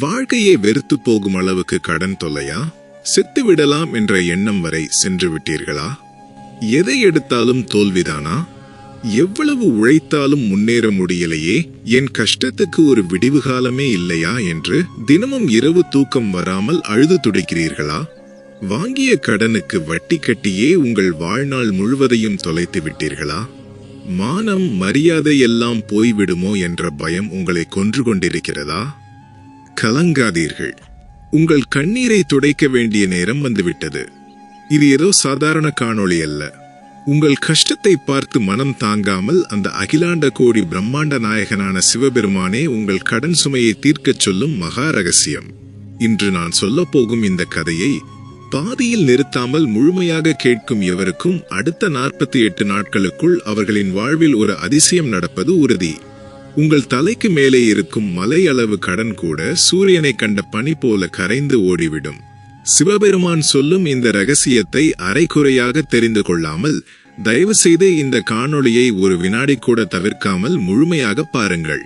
வாழ்க்கையே வெறுத்து போகும் அளவுக்கு கடன் தொல்லையா? செத்து விடலாம் என்ற எண்ணம் வரை சென்று விட்டீர்களா? எதை எடுத்தாலும் தோல்விதானா? எவ்வளவு உழைத்தாலும் முன்னேற முடியலையே? என் கஷ்டத்துக்கு ஒரு விடிவு காலமே இல்லையா என்று தினமும் இரவு தூக்கம் வராமல் அழுது துடிக்கிறீர்களா? வாங்கிய கடனுக்கு வட்டி கட்டியே உங்கள் வாழ்நாள் முழுவதையும் தொலைத்து விட்டீர்களா? மானம் மரியாதை எல்லாம் போய்விடுமோ என்ற பயம் உங்களை கொன்று கொண்டிருக்கிறதா? கலங்காதீர்கள். உங்கள் கண்ணீரை துடைக்க வேண்டிய நேரம் வந்துவிட்டது. இது ஏதோ சாதாரண காணொளி அல்ல. உங்கள் கஷ்டத்தை பார்த்து மனம் தாங்காமல் அந்த அகிலாண்ட கோடி பிரம்மாண்ட நாயகனான சிவபெருமானே உங்கள் கடன் சுமையை தீர்க்கச் சொல்லும் மகா ரகசியம். இன்று நான் சொல்லப்போகும் இந்த கதையை பாதியில் நிறுத்தாமல் முழுமையாக கேட்கும் எவருக்கும் அடுத்த நாற்பத்தி எட்டு நாட்களுக்குள் அவர்களின் வாழ்வில் ஒரு அதிசயம் நடப்பது உறுதி. உங்கள் தலைக்கு மேலே இருக்கும் மலை அளவு கடன் கூட சூரியனை கண்ட பனி போல கரைந்து ஓடிவிடும். சிவபெருமான் சொல்லும் இந்த ரகசியத்தை அரைக்குறையாக தெரிந்து கொள்ளாமல் தயவு செய்து இந்த காணொளியை ஒரு வினாடி கூட தவிர்க்காமல் முழுமையாக பாருங்கள்.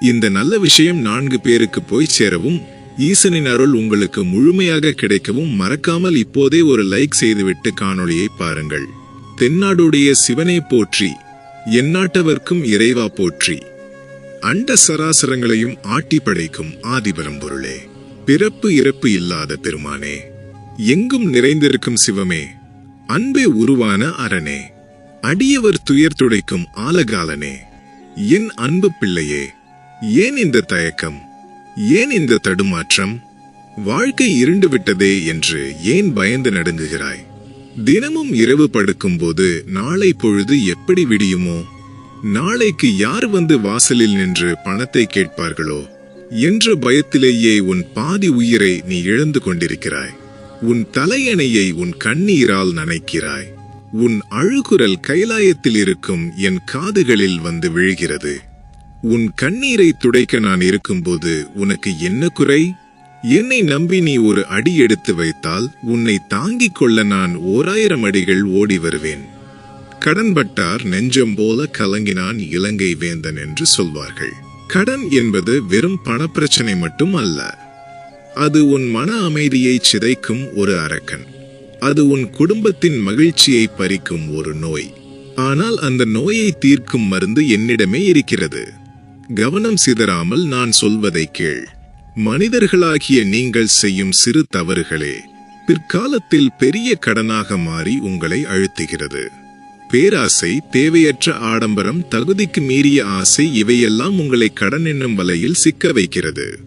இந்த நல்ல விஷயம் நான்கு பேருக்கு போய் சேரவும் ஈசனின் அருள் உங்களுக்கு முழுமையாக கிடைக்கவும் மறக்காமல் இப்போதே ஒரு லைக் செய்துவிட்டு காணொளியை பாருங்கள். தென்னாடுடைய சிவனை போற்றி எந்நாட்டவர்க்கும் இறைவா போற்றி. அண்ட சராசரங்களையும் ஆட்டி படைக்கும் ஆதிபரம் பொருளே. பிறப்பு இறப்பு இல்லாத பெருமானே எங்கும் நிறைந்திருக்கும் சிவமே அன்பே உருவான அரணே அடியவர் துயர் துடைக்கும் ஆலகாலனே என் அன்பு பிள்ளையே ஏன் இந்த தயக்கம் ஏன் இந்த தடுமாற்றம் வாழ்க்கை இருண்டு விட்டதே என்று ஏன் பயந்து நடுங்குகிறாய்? தினமும் இரவு படுக்கும்போது நாளை பொழுது எப்படி விடியுமோ நாளைக்கு யார் வந்து வாசலில் நின்று பணத்தை கேட்பார்களோ? என்ற பயத்திலேயே உன் பாதி உயிரை நீ இழந்து கொண்டிருக்கிறாய். உன் தலையணையை உன் கண்ணீரால் நனைக்கிறாய். உன் அழுகுரல் கைலாயத்தில் இருக்கும் என் காதுகளில் வந்து விழுகிறது. உன் கண்ணீரை துடைக்க நான் இருக்கும்போது உனக்கு என்ன குறை? என்னை நம்பி நீ ஒரு அடி எடுத்து வைத்தால் உன்னை தாங்கிக் கொள்ள நான் ஓராயிரம் அடிகள் ஓடி வருவேன். கடன்பட்டார் நெஞ்சம் போல கலங்கினான் இலங்கை வேந்தன் என்று சொல்வார்கள். கடன் என்பது வெறும் பணப்பிரச்சனை மட்டும் அல்ல. அது உன் மன அமைதியை சிதைக்கும் ஒரு அரக்கன். அது உன் குடும்பத்தின் மகிழ்ச்சியை பறிக்கும் ஒரு நோய். ஆனால் அந்த நோயை தீர்க்கும் மருந்து என்னிடமே இருக்கிறது. கவனம் சிதறாமல் நான் சொல்வதை கேள். மனிதர்களாகிய நீங்கள் செய்யும் சிறு தவறுகளே பிற்காலத்தில் பெரிய கடனாக மாறி உங்களை அழுத்துகிறது. பேராசை தேவையற்ற ஆடம்பரம் தகுதிக்கு மீறிய ஆசை இவையெல்லாம் உங்களை கடன் என்னும் வலையில் சிக்க வைக்கிறது.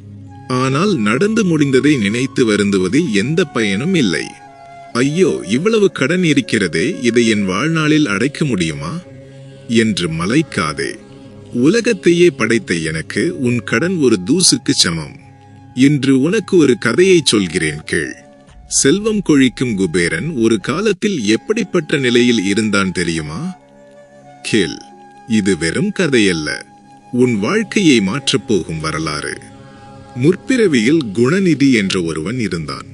ஆனால் நடந்து முடிந்ததை நினைத்து வருந்துவதில் எந்த பயனும் இல்லை. ஐயோ இவ்வளவு கடன் இருக்கிறதே இதை என் வாழ்நாளில் அடைக்க முடியுமா? என்று மலைக்காதே. உலகத்தையே படைத்த எனக்கு உன் கடன் ஒரு தூசுக்கு சமம். இன்று உனக்கு ஒரு கதையை சொல்கிறேன் கேள். செல்வம் கொழிக்கும் குபேரன் ஒரு காலத்தில் எப்படிப்பட்ட நிலையில் இருந்தான் தெரியுமா? கேள் இது வெறும் கதையல்ல. உன் வாழ்க்கையை மாற்றப் போகும் வரலாறு. முற்பிறவியில் குணநிதி என்ற ஒருவன் இருந்தான்.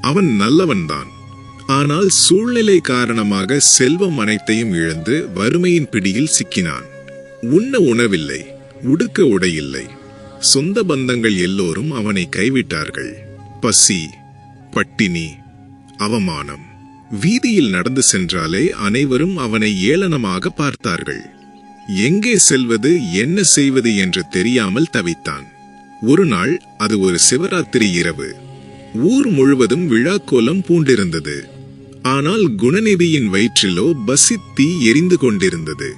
அவன் நல்லவன்தான். ஆனால் சூழ்நிலை காரணமாக செல்வம் அனைத்தையும் இழந்து வறுமையின் பிடியில் சிக்கினான். உண்ண உணவில்லை உடுக்க உடையில்லை. சொந்த பந்தங்கள் எல்லோரும் அவனை கைவிட்டார்கள். பசி பட்டினி. அவமானம். வீதியில் நடந்து சென்றாலே அனைவரும் அவனை ஏளனமாக பார்த்தார்கள். எங்கே செல்வது என்ன செய்வது என்று தெரியாமல் தவித்தான். ஒரு நாள் அது ஒரு சிவராத்திரி இரவு. ஊர் முழுவதும் விழாக்கோலம் பூண்டிருந்தது. ஆனால் குணநிதியின் வயிற்றிலோ பசி தீ எரிந்து கொண்டிருந்தது.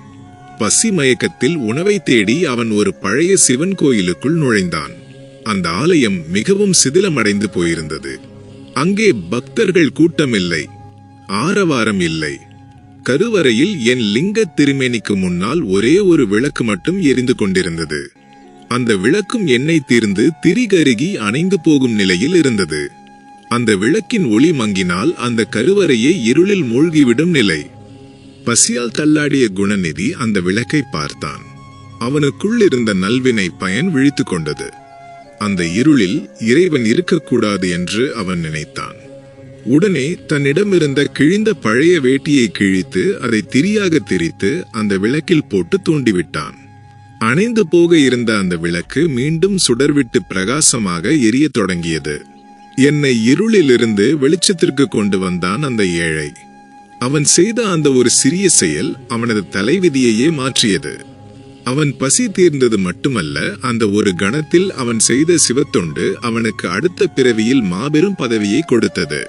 பசி மயக்கத்தில் உணவை தேடி அவன் ஒரு பழைய சிவன் கோயிலுக்குள் நுழைந்தான். அந்த ஆலயம் மிகவும் சிதிலமடைந்து போயிருந்தது. அங்கே பக்தர்கள் கூட்டமில்லை ஆரவாரம் இல்லை. கருவறையில் என் லிங்க திருமேனிக்கு முன்னால் ஒரே ஒரு விளக்கு மட்டும் எரிந்து கொண்டிருந்தது. அந்த விளக்கும் எண்ணெய் தீர்ந்து திரிகருகி அணைந்து போகும் நிலையில் இருந்தது. அந்த விளக்கின் ஒளி மங்கினால் அந்த கருவறையை இருளில் மூழ்கிவிடும் நிலை. பசியால் தள்ளாடிய குணநிதி அந்த விளக்கை பார்த்தான். அவனுக்குள் இருந்த நல்வினை பயன் விழித்துக் கொண்டது. அந்த இருளில் இறைவன் இருக்கக்கூடாது என்று அவன் நினைத்தான். உடனே தன்னிடமிருந்த கிழிந்த பழைய வேட்டியை கிழித்து அதை திரியாக திரித்து அந்த விளக்கில் போட்டு தூண்டிவிட்டான். அணைந்து போக இருந்த அந்த விளக்கு மீண்டும் சுடர்விட்டு பிரகாசமாக எரியத் தொடங்கியது. என்னை இருளிலிருந்து வெளிச்சத்திற்கு கொண்டு வந்தான் அந்த ஏழை. அவன் செய்த அந்த ஒரு சிறிய செயல் அவனது தலைவிதியையே மாற்றியது. அவன் பசி தீர்ந்தது மட்டுமல்ல அந்த ஒரு கணத்தில் அவன் செய்த சிவத்தொண்டு அவனுக்கு அடுத்த பிறவியில் மாபெரும் பதவியை கொடுத்தது.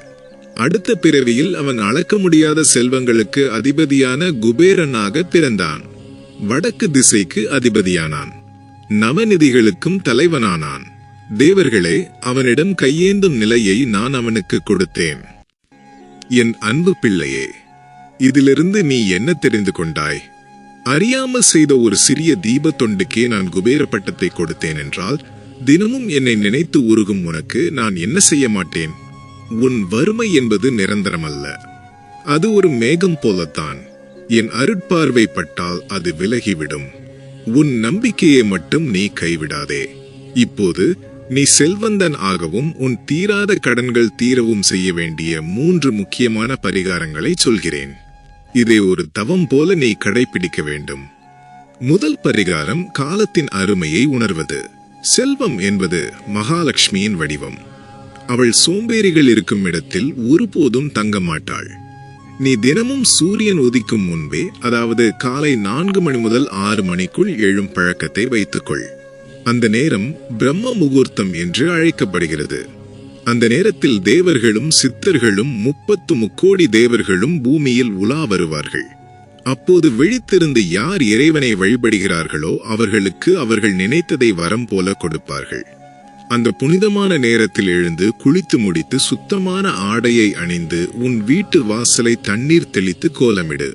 அடுத்த பிறவியில் அவன் அளக்க முடியாத செல்வங்களுக்கு அதிபதியான குபேரனாக பிறந்தான். வடக்கு திசைக்கு அதிபதியானான். நவநிதிகளுக்கும் தலைவனானான். தேவர்களே அவனிடம் கையேந்தும் நிலையை நான் அவனுக்கு கொடுத்தேன். என் அன்பு பிள்ளையே இதிலிருந்து நீ என்ன தெரிந்து கொண்டாய்? அறியாமல் செய்த ஒரு சிறிய தீப தொண்டுக்கே நான் குபேர பட்டத்தை கொடுத்தேன் என்றால் தினமும் என்னை நினைத்து உருகும் உனக்கு நான் என்ன செய்ய மாட்டேன்? உன் வறுமை என்பது நிரந்தரமல்ல. அது ஒரு மேகம் போலத்தான். என் அருட்பார்வை பட்டால் அது விலகிவிடும். உன் நம்பிக்கையை மட்டும் நீ கைவிடாதே. இப்போது நீ செல்வந்தன் ஆகவும் உன் தீராத கடன்கள் தீரவும் செய்ய வேண்டிய மூன்று முக்கியமான பரிகாரங்களை சொல்கிறேன். இதை ஒரு தவம் போல நீ கடைபிடிக்க வேண்டும். முதல் பரிகாரம் காலத்தின் அருமையை உணர்வது. செல்வம் என்பது மகாலட்சுமியின் வடிவம். அவள் சோம்பேறிகள் இருக்கும் இடத்தில் ஒருபோதும் தங்க மாட்டாள். நீ தினமும் சூரியன் உதிக்கும் முன்பே அதாவது காலை நான்கு மணி முதல் ஆறு மணிக்குள் எழும் பழக்கத்தை வைத்துக்கொள். அந்த நேரம் பிரம்ம முகூர்த்தம் என்று அழைக்கப்படுகிறது. அந்த நேரத்தில் தேவர்களும் சித்தர்களும் முப்பத்து முக்கோடி தேவர்களும் பூமியில் உலா வருவார்கள். அப்போது விழித்திருந்து யார் இறைவனை வழிபடுகிறார்களோ அவர்களுக்கு அவர்கள் நினைத்ததை வரம் போல கொடுப்பார்கள். அந்த புனிதமான நேரத்தில் எழுந்து குளித்து முடித்து சுத்தமான ஆடையை அணிந்து உன் வீட்டு வாசலை தண்ணீர் தெளித்து கோலமிடு.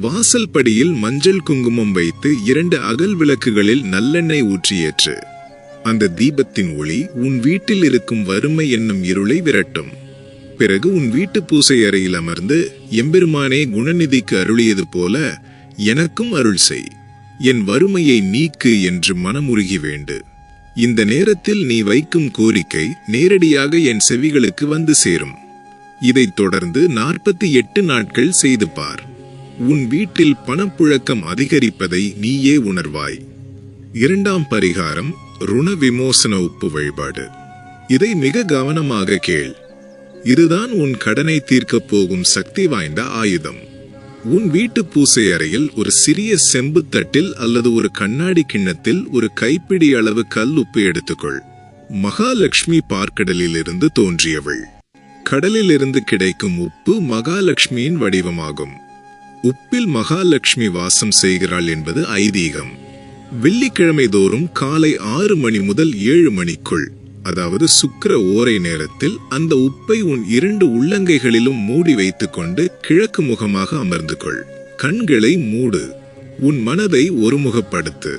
வாசல் படியில் மஞ்சள் குங்குமம் வைத்து இரண்டு அகல் விளக்குகளில் நல்லெண்ணெய் ஊற்றியேற்று. அந்த தீபத்தின் ஒளி உன் வீட்டில் இருக்கும் வறுமை என்னும் இருளை விரட்டும். பிறகு உன் வீட்டு பூசை அறையில் அமர்ந்து எம்பெருமானே குணநிதிக்கு அருளியது போல எனக்கும் அருள் செய். என் வறுமையை நீக்கு என்று மனமுருகி வேண்டு. இந்த நேரத்தில் நீ வைக்கும் கோரிக்கை நேரடியாக என் செவிகளுக்கு வந்து சேரும். இதைத் தொடர்ந்து நாற்பத்தி எட்டு நாட்கள் செய்து பார். உன் வீட்டில் பணப்புழக்கம் அதிகரிப்பதை நீயே உணர்வாய். இரண்டாம் பரிகாரம் ருண விமோசன உப்பு வழிபாடு. இதை மிக கவனமாக கேள். இதுதான் உன் கடனை தீர்க்கப் போகும் சக்தி வாய்ந்த ஆயுதம். உன் வீட்டு பூசை அறையில் ஒரு சிறிய செம்பு தட்டில் அல்லது ஒரு கண்ணாடி கிண்ணத்தில் ஒரு கைப்பிடி அளவு கல் உப்பு எடுத்துக்கொள். மகாலட்சுமி பார்க்கடலிலிருந்து தோன்றியவள். கடலிலிருந்து கிடைக்கும் உப்பு மகாலட்சுமியின் வடிவமாகும். உப்பில் மகாலட்சுமி வாசம் செய்கிறாள் என்பது ஐதீகம். வெள்ளிக்கிழமை தோறும் காலை ஆறு மணி முதல் ஏழு மணிக்குள் அதாவது சுக்கிர ஓரை நேரத்தில் அந்த உப்பை உன் இரண்டு உள்ளங்கைகளிலும் மூடி வைத்துக்கொண்டு கிழக்கு முகமாக அமர்ந்து கொள் கண்களை மூடு. உன் மனதை ஒருமுகப்படுத்து.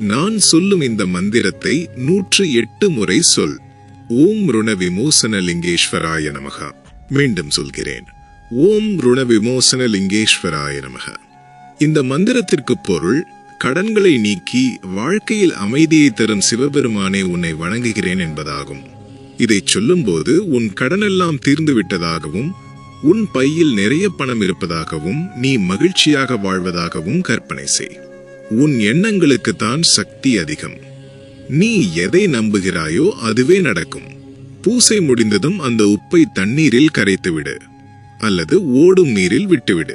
நான் சொல்லும் இந்த மந்திரத்தை நூற்று எட்டு முறை சொல். ஓம் ருண விமோசன லிங்கேஸ்வராய நமக. மீண்டும் சொல்கிறேன். ஓம் ருண விமோசன லிங்கேஸ்வராய நமக. இந்த மந்திரத்திற்கு பொருள் கடன்களை நீக்கி வாழ்க்கையில் அமைதியை தரும் சிவபெருமானே உன்னை வணங்குகிறேன் என்பதாகும். இதை சொல்லும்போது உன் கடனெல்லாம் தீர்ந்து விட்டதாகவும் உன் பையில் நிறைய பணம் இருப்பதாகவும் நீ மகிழ்ச்சியாக வாழ்வதாகவும் கற்பனை செய். உன் எண்ணங்களுக்கு தான் சக்தி அதிகம். நீ எதை நம்புகிறாயோ அதுவே நடக்கும். பூசை முடிந்ததும் அந்த உப்பை தண்ணீரில் கரைத்துவிடு. அல்லது ஓடும் நீரில் விட்டுவிடு.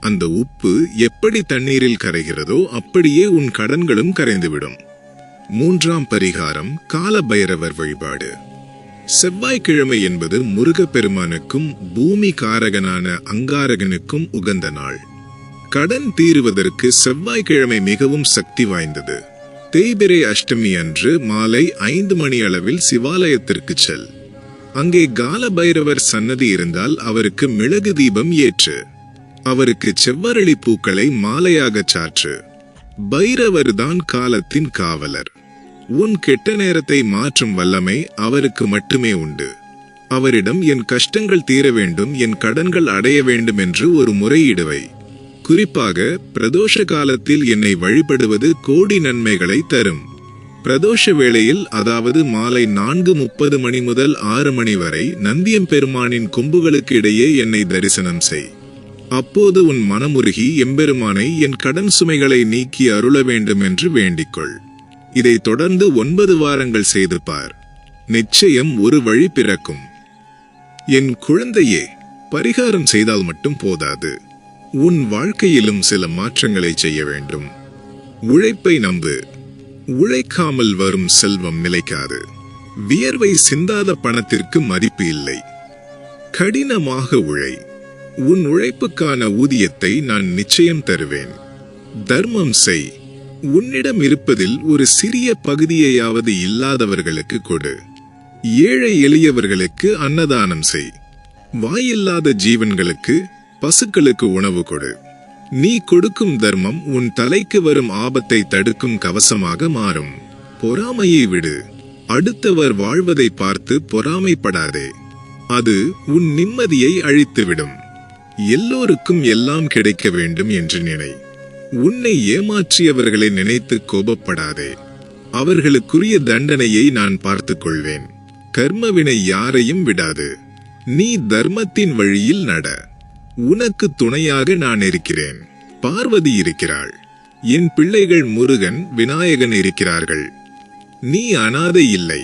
அந்த உப்பு எப்படி தண்ணீரில் கரைகிறதோ அப்படியே உன் கடன்களும் கரைந்துவிடும். மூன்றாம் பரிகாரம் கால பைரவர் வழிபாடு. செவ்வாய்க்கிழமை என்பது முருகப்பெருமானுக்கும் பூமி காரகனான அங்காரகனுக்கும் உகந்த நாள். கடன் தீருவதற்கு செவ்வாய்க்கிழமை மிகவும் சக்தி வாய்ந்தது. தேய்பிரை அஷ்டமி அன்று மாலை ஐந்து மணி அளவில் சிவாலயத்திற்கு செல். அங்கே கால பைரவர் சன்னதி இருந்தால் அவருக்கு மிளகு தீபம் ஏற்று. அவருக்கு செவ்வரளி பூக்களை மாலையாகச் சாற்று. பைரவர் தான் காலத்தின் காவலர். உன் கெட்ட நேரத்தை மாற்றும் வல்லமை அவருக்கு மட்டுமே உண்டு. அவரிடம் என் கஷ்டங்கள் தீர வேண்டும் என் கடன்கள் அடைய வேண்டும் என்று ஒரு முறையிடுவை. குறிப்பாக பிரதோஷ காலத்தில் என்னை வழிபடுவது கோடி நன்மைகளை தரும். பிரதோஷ வேளையில் அதாவது மாலை நான்கு முப்பது மணி முதல் ஆறு மணி வரை நந்தியம் பெருமானின் கொம்புகளுக்கு இடையே என்னை தரிசனம் செய். அப்போது உன் மனமுருகி எம்பெருமானை என் கடன் சுமைகளை நீக்கி அருள வேண்டும் என்று வேண்டிக்கொள். இதைத் தொடர்ந்து ஒன்பது வாரங்கள் செய்து பார். நிச்சயம் ஒரு வழி பிறக்கும். என் குழந்தையே பரிகாரம் செய்தால் மட்டும் போதாது. உன் வாழ்க்கையிலும் சில மாற்றங்களை செய்ய வேண்டும். உழைப்பை நம்பு. உழைக்காமல் வரும் செல்வம் நிலைக்காது. வியர்வை சிந்தாத பணத்திற்கு மதிப்பு இல்லை. கடினமாக உழை. உன் உழைப்புக்கான ஊதியத்தை நான் நிச்சயம் தருவேன். தர்மம் செய். உன்னிடம் இருப்பதில் ஒரு சிறிய பகுதியையாவது இல்லாதவர்களுக்கு கொடு. ஏழை எளியவர்களுக்கு அன்னதானம் செய். வாயில்லாத ஜீவன்களுக்கு பசுக்களுக்கு உணவு கொடு. நீ கொடுக்கும் தர்மம் உன் தலைக்கு வரும் ஆபத்தை தடுக்கும் கவசமாக மாறும். பொறாமையை விடு. அடுத்தவர் வாழ்வதை பார்த்து பொறாமைப்படாதே. அது உன் நிம்மதியை அழித்துவிடும். எல்லோருக்கும் எல்லாம் கிடைக்க வேண்டும் என்று நினை. உன்னை ஏமாற்றியவர்களை நினைத்து கோபப்படாதே. அவர்களுக்குரிய தண்டனையை நான் பார்த்துக் கொள்வேன் கர்மவினை யாரையும் விடாது. நீ தர்மத்தின் வழியில் நட. உனக்கு துணையாக நான் இருக்கிறேன். பார்வதி இருக்கிறாள். என் பிள்ளைகள் முருகன் விநாயகன் இருக்கிறார்கள். நீ அனாதை இல்லை.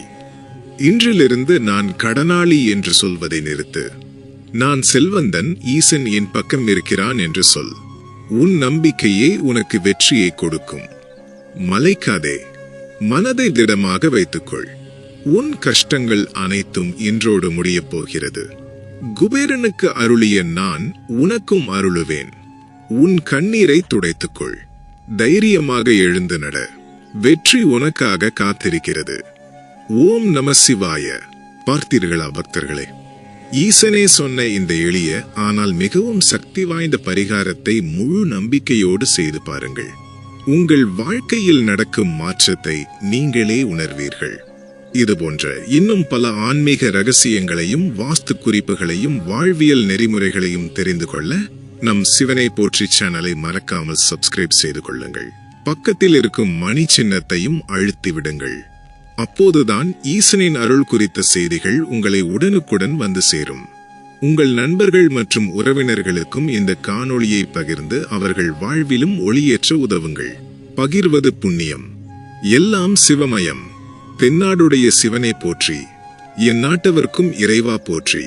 இன்றிலிருந்து நான் கடனாளி என்று சொல்வதை நிறுத்து. நான் செல்வந்தன் ஈசன் என் பக்கம் இருக்கிறான் என்று சொல். உன் நம்பிக்கையே உனக்கு வெற்றியை கொடுக்கும். மலைக்காதே மனதை திடமாக வைத்துக்கொள். உன் கஷ்டங்கள் அனைத்தும் இன்றோடு முடியப் போகிறது குபேரனுக்கு அருளிய நான் உனக்கும் அருளுவேன். உன் கண்ணீரை துடைத்துக்கொள். தைரியமாக எழுந்து நட. வெற்றி உனக்காக காத்திருக்கிறது. ஓம் நம சிவாய. பார்த்தீர்களா பக்தர்களே? ஈசனே சொன்ன இந்த எளிய ஆனால் மிகவும் சக்தி வாய்ந்த பரிகாரத்தை முழு நம்பிக்கையோடு செய்து பாருங்கள். உங்கள் வாழ்க்கையில் நடக்கும் மாற்றத்தை நீங்களே உணர்வீர்கள். இது போன்ற இன்னும் பல ஆன்மீக ரகசியங்களையும் வாஸ்து குறிப்புகளையும் வாழ்வியல் நெறிமுறைகளையும் தெரிந்து கொள்ள நம் சிவனை போற்றி சேனலை மறக்காமல் சப்ஸ்கிரைப் செய்து கொள்ளுங்கள். பக்கத்தில் இருக்கும் மணி சின்னத்தையும் அழுத்தி விடுங்கள் அப்போதுதான் ஈசனின் அருள் குறித்த செய்திகள் உங்களை உடனுக்குடன் வந்து சேரும். உங்கள் நண்பர்கள் மற்றும் உறவினர்களுக்கும் இந்த காணொளியை பகிர்ந்து அவர்கள் வாழ்விலும் ஒளியேற்ற உதவுங்கள். பகிர்வது புண்ணியம். எல்லாம் சிவமயம். தென்னாடுடைய சிவனை போற்றி என் நாட்டவர்க்கும் இறைவா போற்றி.